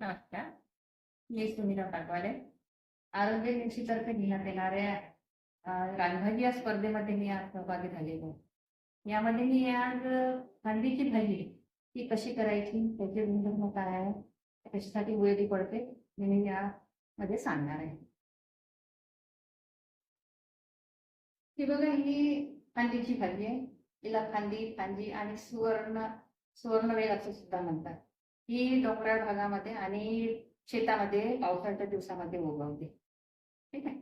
नमस्कार. मी सुनीता टाकवाले आरोग्य निवशीतर्फे घेण्यात येणाऱ्या रानभाजी या स्पर्धेमध्ये मी आज सहभागी झालेलो आहे. यामध्ये मी आज अं, भाजी ती कशी करायची त्याचे गुणधर्म काय आहे त्याच्यासाठी उपयोगी पडते मी यामध्ये सांगणार आहे. ही बघा ही कांदीची भाजी आहे. तिला खांदी कांजी आणि सुवर्ण सुवर्णवेल असं सुद्धा म्हणतात. ही डोंगराळ भागामध्ये आणि शेतामध्ये पावसाळ्याच्या दिवसामध्ये उगवते. ठीक आहे?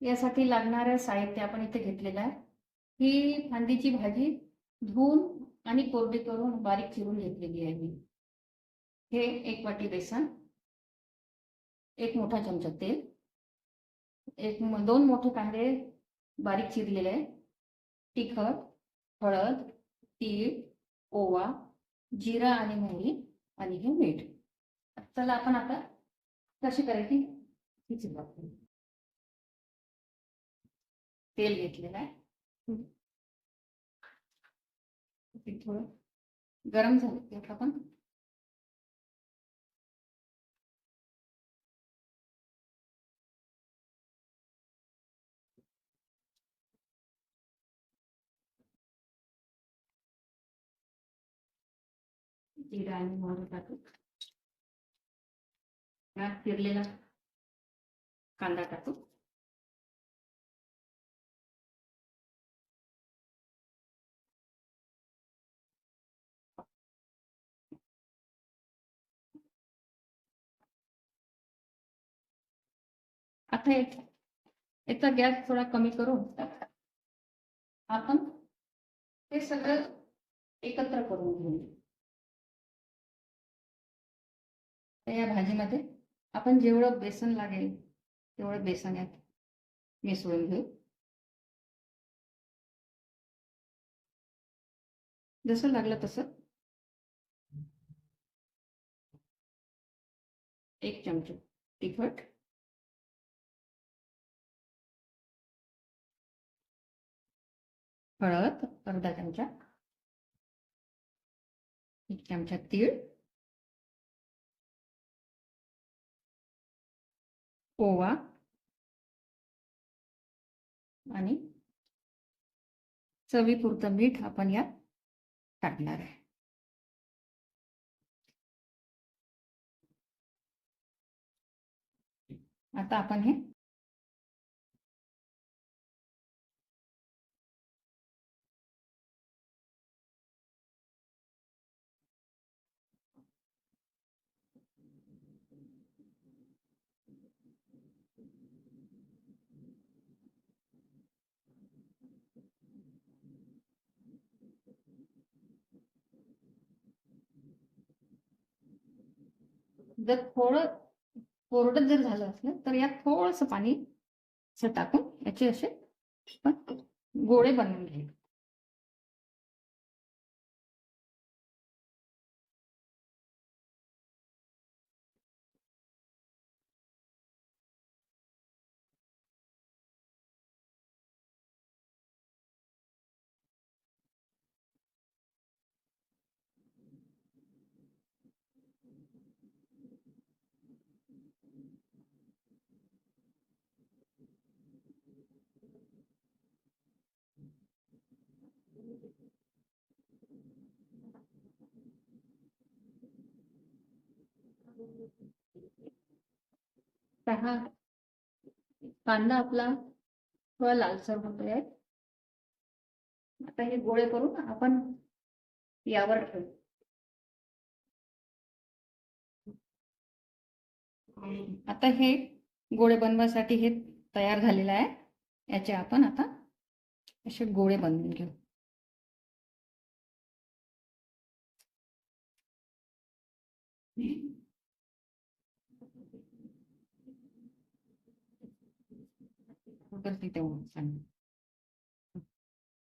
यासाठी लागणारं साहित्य आपण इथे घेतलेलं आहे. ही फांदीची भाजी धुवून आणि कोरडी करून बारीक चिरून घेतलेली आहे मी. हे एक वाटी बेसन एक मोठा चमचा तेल एक दोन मोठे कांदे बारीक चिरलेले आहे. तिखट हळद तीळ ओवा जिरा आणि मोहरी आणि हे मीठ. चला आपण आता कशी करायची ही सुरुवात तेल घेतलेलं आहे. थोडं गरम झालं ते आपण जिरा आणि मोहरी टाकू. यात चिरलेला कांदा टाकू. आता एक याचा गॅस थोडा कमी करून आपण ते सगळं एकत्र करून घेऊ. तर या भाजीमध्ये आपण जेवढं बेसन लागेल तेवढं बेसन यात मिसळून घेऊ. जसं लागलं तसं. एक चमचा तिखट. हळद अर्धा चमचा. एक चमचा तीळ. ओवा आणि चवीपुरतं मीठ आपण यात टाकणार आहे. आता आपण हे जर थोडं कोरडं जर झालं असलं तर यात थोडंसं पाणी टाकून याचे असे गोळे बनवून घ्यायचे. पहा. हा कांदा आपला थोडा लालसर होतोय. आता हे गोळे करून आपण यावर ठेवू. आता हे गोळे बनवायसाठी हे तयार झालेलं आहे. याचे आपण आता असे गोळे बनवून घेऊ.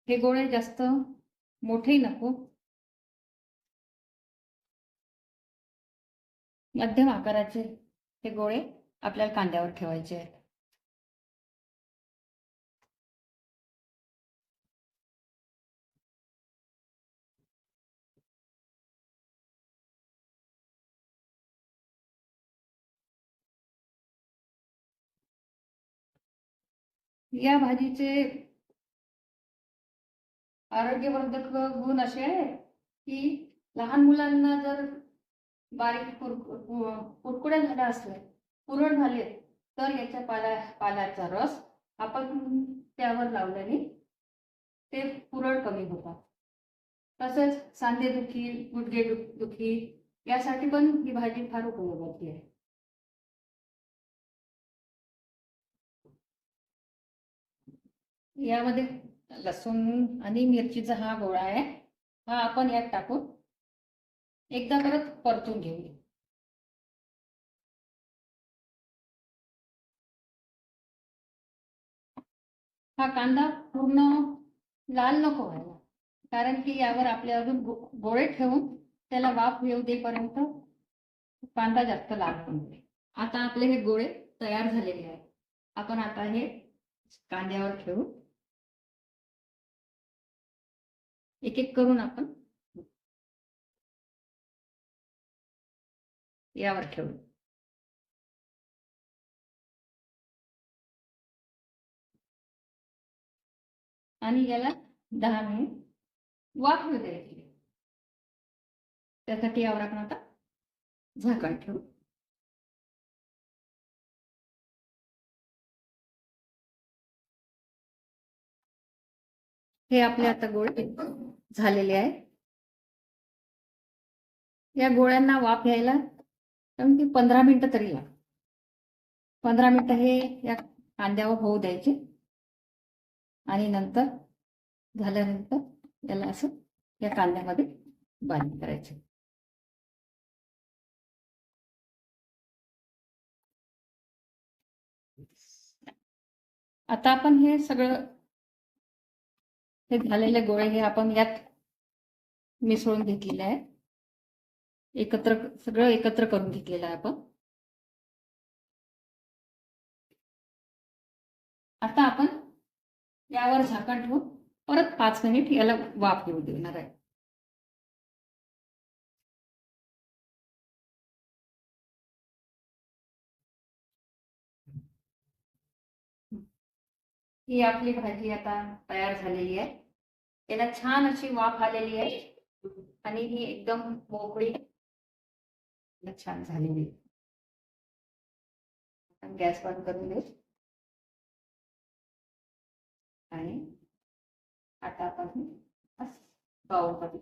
हे गोळे जास्त मोठेही नको. मध्यम आकाराचे हे गोळे आपल्याला कांद्यावर ठेवायचे आहेत. या भाजीचे आरोग्यवर्धक गुण असे आहेत की लहान मुलांना जर बारीक कुरकुड्या झाल्या असल्या पुरण झाले तर याच्या पाला पाल्याचा रस आपण त्यावर लावल्याने ते पुरळ कमी होतात. तसेच सांधेदुखी गुडघे दु- दुखी यासाठी पण ही भाजी फार उपयोगाची आहे. यामध्ये लसूण आणि मिरचीचा हा गोळा आहे. हा आपण यात टाकून एकदा परत परतून घेऊया. हा कांदा पूर्ण लाल नको व्हायला, कारण की यावर आपले अजून गोळे ठेवून त्याला वाफ येऊ देपर्यंत कांदा जास्त लाल होईल आता आपले हे गोळे तयार झालेले आहेत. आपण आता हे कांद्यावर ठेवू. एक एक करून आपण यावर ठेवू. आणि याला दहा मिनिट वाफ द्यायची. त्यासाठी यावर आपण आता झाकण ठेवू. हे आपले आता गोळे झालेले आहे या गोळ्यांना वाफ यायला कारण की पंधरा मिनिटं तरी लागतात. पंधरा मिनिटं हे या कांद्यावर होऊ द्यायचे. आणि नंतर झाल्यानंतर याला असं या कांद्यामध्ये बारीक करायचे. आता आपण हे सगळं हे झालेले गोळे हे आपण यात मिसळून घेतलेले आहे एकत्र सगळं एकत्र करून घेतलेलं आहे आपण. आता आपण यावर झाकण ठेवून परत पाच मिनिट याला वाफ येऊ देणार आहे. ही आपली भाजी आता तयार झालेली आहे. याला छान अशी वाफ आलेली आहे. आणि ही एकदम मोकळी छान झालेली. आपण गॅस बंद करून देऊ आणि आता आपण बाउलमध्ये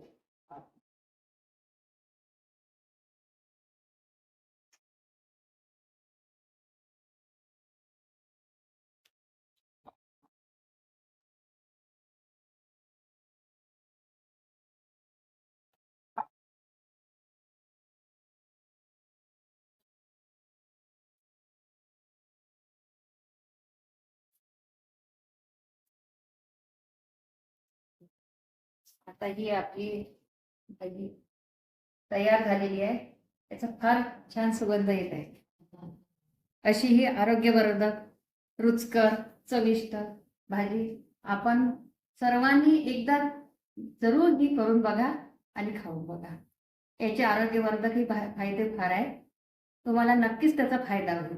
आता ही आपली भाजी तयार झालेली आहे. त्याचा फार छान सुगंध येत आहे. अशी ही आरोग्यवर्धक रुचकर चविष्ट भाजी आपण सर्वांनी एकदा जरूर ही करून बघा आणि खाऊ बघा. याचे आरोग्यवर्धक ही फायदे फार आहे तुम्हाला नक्कीच त्याचा फायदा होईल.